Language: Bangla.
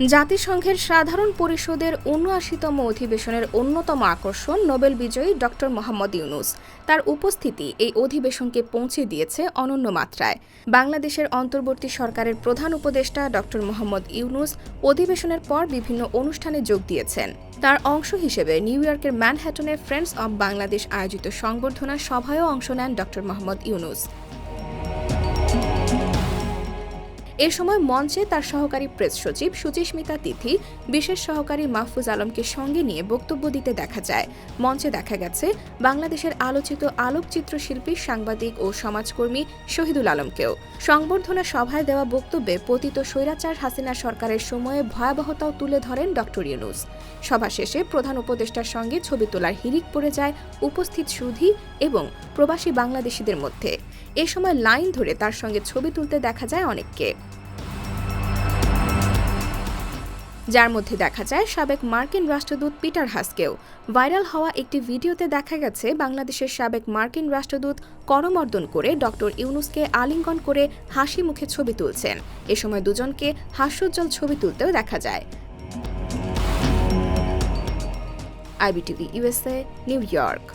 জাতিসংঘের সাধারণ পরিষদের উনআশিতম অধিবেশনের অন্যতম আকর্ষণ নোবেল বিজয়ী ডক্টর মোহাম্মদ ইউনুস। তার উপস্থিতি এই অধিবেশনকে পৌঁছে দিয়েছে অনন্য মাত্রায়। বাংলাদেশের অন্তর্বর্তী সরকারের প্রধান উপদেষ্টা ডক্টর মোহাম্মদ ইউনুস অধিবেশনের পর বিভিন্ন অনুষ্ঠানে যোগ দিয়েছেন। তার অংশ হিসেবে নিউ ইয়র্কের ম্যানহ্যাটনে ফ্রেন্ডস অব বাংলাদেশ আয়োজিত সংবর্ধনা সভায়ও অংশ নেন ডক্টর মোহাম্মদ ইউনুস। এ সময় মঞ্চে তার সহকারী প্রেস সচিব সুচিস্মিতা তিথি, বিশেষ সহকারী মাহফুজ আলমকে সঙ্গে নিয়ে বক্তব্য দিতে দেখা যায়। মঞ্চে দেখা গেছে বাংলাদেশের আলোচিত আলোকচিত্র শিল্পী সাংবাদিক ও সমাজকর্মী শহীদুল আলমকেও। সংবর্ধনা সভায় দেওয়া বক্তব্যে পতিত স্বৈরাচার হাসিনা সরকারের সময়ে ভয়াবহতাও তুলে ধরেন ডক্টর ইউনুস। সভা শেষে প্রধান উপদেষ্টার সঙ্গে ছবি তোলার হিরিক পড়ে যায় উপস্থিত সুধী এবং প্রবাসী বাংলাদেশিদের মধ্যে। এ সময় লাইন ধরে তার সঙ্গে ছবি তুলতে দেখা যায় অনেককে। যার মধ্যে দেখা যায় সাবেক মার্কিন রাষ্ট্রদূত পিটার হাসকেও। ভাইরাল হওয়া একটি ভিডিওতে দেখা গেছে বাংলাদেশের সাবেক মার্কিন রাষ্ট্রদূত করমর্দন করে ডক্টর ইউনুসকে আলিঙ্গন করে হাসি মুখে ছবি তুলছেন। এ সময় দুজনকে হাস্যোজ্জ্বল ছবি তুলতেও দেখা যায়। IBTV USA New York.